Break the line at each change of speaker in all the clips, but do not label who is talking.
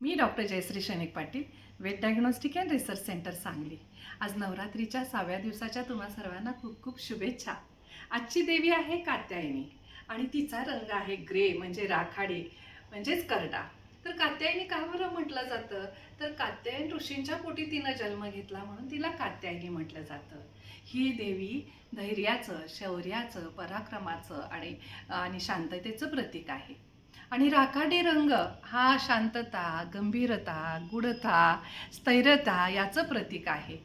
Me doctor Jayashree Shainik Patil vet diagnostic and research centre Sangli. आज नवरात्रीच्या सहाव्या दिवसाच्या तुम्हा सर्वांना खूप खूप शुभेच्छा. आजची देवी आहे कात्यायनी आणि तिचा रंग आहे ग्रे म्हणजे राखाडी म्हणजेच करडा. तर कात्यायनी का बरं म्हटलं जातं? तर कात्यायन ऋषींच्या पोटी तिनं जन्म घेतला म्हणून तिला कात्यायनी म्हटलं जातं. ही देवी धैर्याचं शौर्याचं पराक्रमाचं आणि आणि शांततेचं प्रतीक आहे. आणि राखाडी रंग हा शांतता गंभीरता गुढता स्थैर्यता याचं प्रतीक आहे.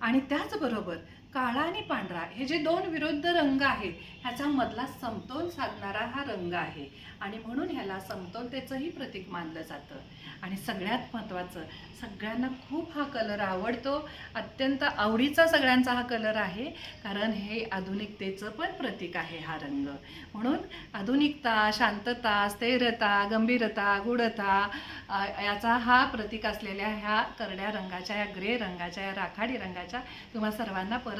आणि त्याचबरोबर काळा आणि पांढरा हे जे दोन विरुद्ध रंग आहेत ह्याचा मधला समतोल साधणारा हा रंग आहे. आणि म्हणून ह्याला समतोलतेचंही प्रतीक मानलं जातं. आणि सगळ्यात महत्त्वाचं सगळ्यांना खूप हा कलर आवडतो. अत्यंत आवडीचा सगळ्यांचा हा कलर आहे कारण हे आधुनिकतेचं पण प्रतीक आहे हा रंग. म्हणून आधुनिकता शांतता स्थैर्यता गंभीरता गुढता याचा हा प्रतीक असलेल्या ह्या करड्या रंगाच्या या ग्रे रंगाच्या या राखाडी रंगाच्या तुम्हा सर्वांना परत